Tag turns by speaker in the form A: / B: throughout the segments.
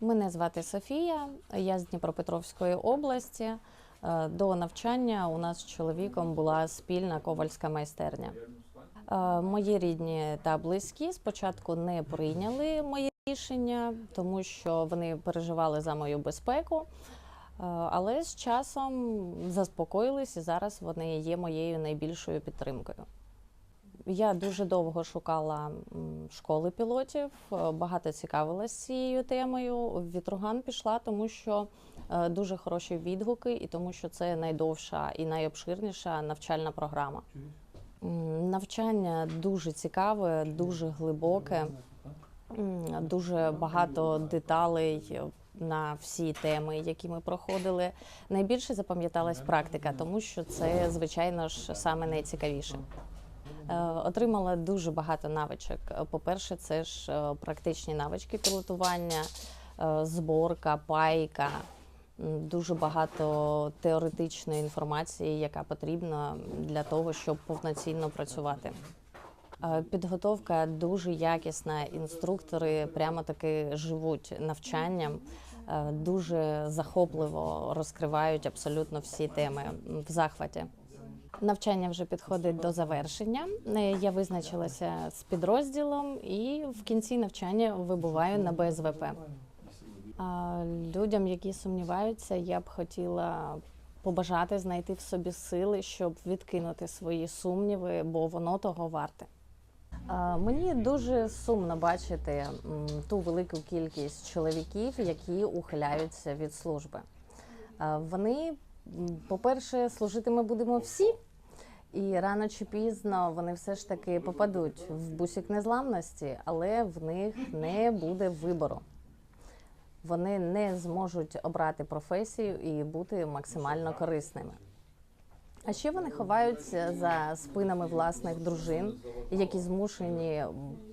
A: Мене звати Софія, я з Дніпропетровської області. Е, До навчання у нас з чоловіком була спільна ковальська майстерня. Е, Мої рідні та близькі спочатку не прийняли моє рішення, тому що вони переживали за мою безпеку. Е, Але з часом заспокоїлись, і зараз вони є моєю найбільшою підтримкою. Я дуже довго шукала школи пілотів, е, багато цікавилась цією темою. В Вітруган пішла, тому що е, дуже хороші відгуки, і тому що це найдовша і найобширніша навчальна програма. Навчання дуже цікаве, дуже глибоке, дуже багато деталей на всі теми, які ми проходили. Найбільше запам'яталась практика, тому що це, звичайно ж, саме найцікавіше. Е, Отримала дуже багато навичок. Е, По-перше, це ж е, практичні навички пілотування, зборка, пайка, дуже багато теоретичної інформації, яка потрібна для того, щоб повноцінно працювати. Підготовка дуже якісна. Інструктори прямо таки живуть навчанням, дуже захопливо розкривають абсолютно всі теми в захваті. Навчання вже підходить до завершення. Е, Я визначилася з підрозділом і в кінці навчання вибуваю на БСВП. А Людям, які сумніваються, я б хотіла побажати знайти в собі сили, щоб відкинути свої сумніви, бо воно того варте. Мені дуже сумно бачити ту велику кількість чоловіків, які ухиляються від служби. Вони, по-перше, служити ми будемо всі, і рано чи пізно вони все ж таки попадуть в бусік незламності, але в них не буде вибору. Вони не зможуть обрати професію і бути максимально корисними. А ще вони ховаються за спинами власних дружин, які змушені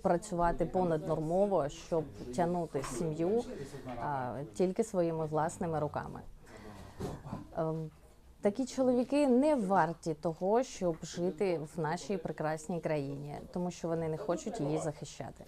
A: працювати понаднормово, щоб тягнути сім'ю тільки своїми власними руками. Такі чоловіки не варті того, щоб жити в нашій прекрасній країні, тому що вони не хочуть її захищати.